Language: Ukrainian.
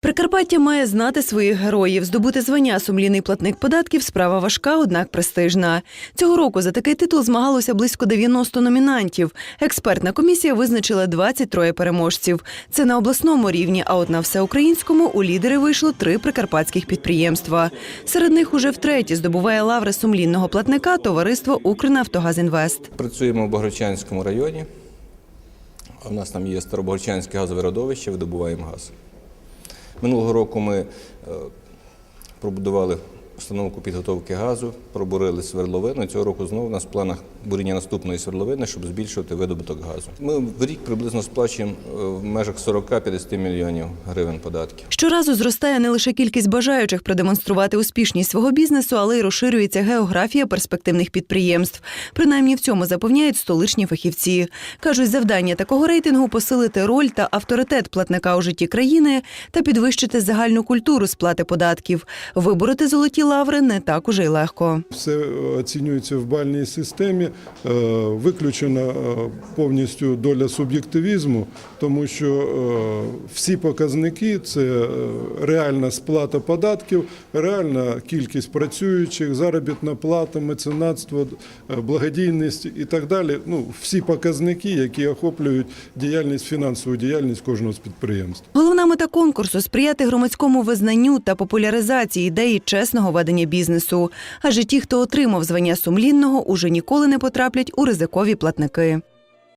Прикарпаття має знати своїх героїв. Здобути звання сумлінний платник податків справа важка, однак престижна. Цього року за такий титул змагалося близько 90 номінантів. Експертна комісія визначила 23 переможців. Це на обласному рівні. А от на всеукраїнському у лідери вийшло три прикарпатських підприємства. Серед них уже втретє здобуває лаври сумлінного платника товариство Укрнафтогазінвест. Працюємо в Богородчанському районі. У нас там є Старобогородчанське газове родовище, видобуваємо газ. Минулого року ми е, пробудували установку підготовки газу, пробурили свердловину. Цього року знову у нас в планах буріння наступної свердловини, щоб збільшувати видобуток газу. Ми в рік приблизно сплачуємо е, в межах 40-50 мільйонів гривень податків. Щоразу зростає не лише кількість бажаючих продемонструвати успішність свого бізнесу, але й розширюється географія перспективних підприємств. Принаймні в цьому запевняють столичні фахівці. кажуть, завдання такого рейтингу посилити роль та авторитет платника у житті країни та підвищити загальну культуру сплати податків. Вибороти золоті лаври не так уже й легко. Все оцінюється в бальній системі. Е, Виключена е, повністю доля суб'єктивізму, тому що е, всі показники це е, реальна сплата податків, реальна кількість працюючих, заробітна плата, меценатство, е, благодійність і так далі. Ну, всі показники, які охоплюють діяльність, фінансову діяльність кожного з підприємств. Головна мета конкурсу сприяти громадському визнанню та популяризації ідеї чесного ведення бізнесу. Адже ті, хто отримав звання сумлінного, уже ніколи не потраплять у ризикові платники.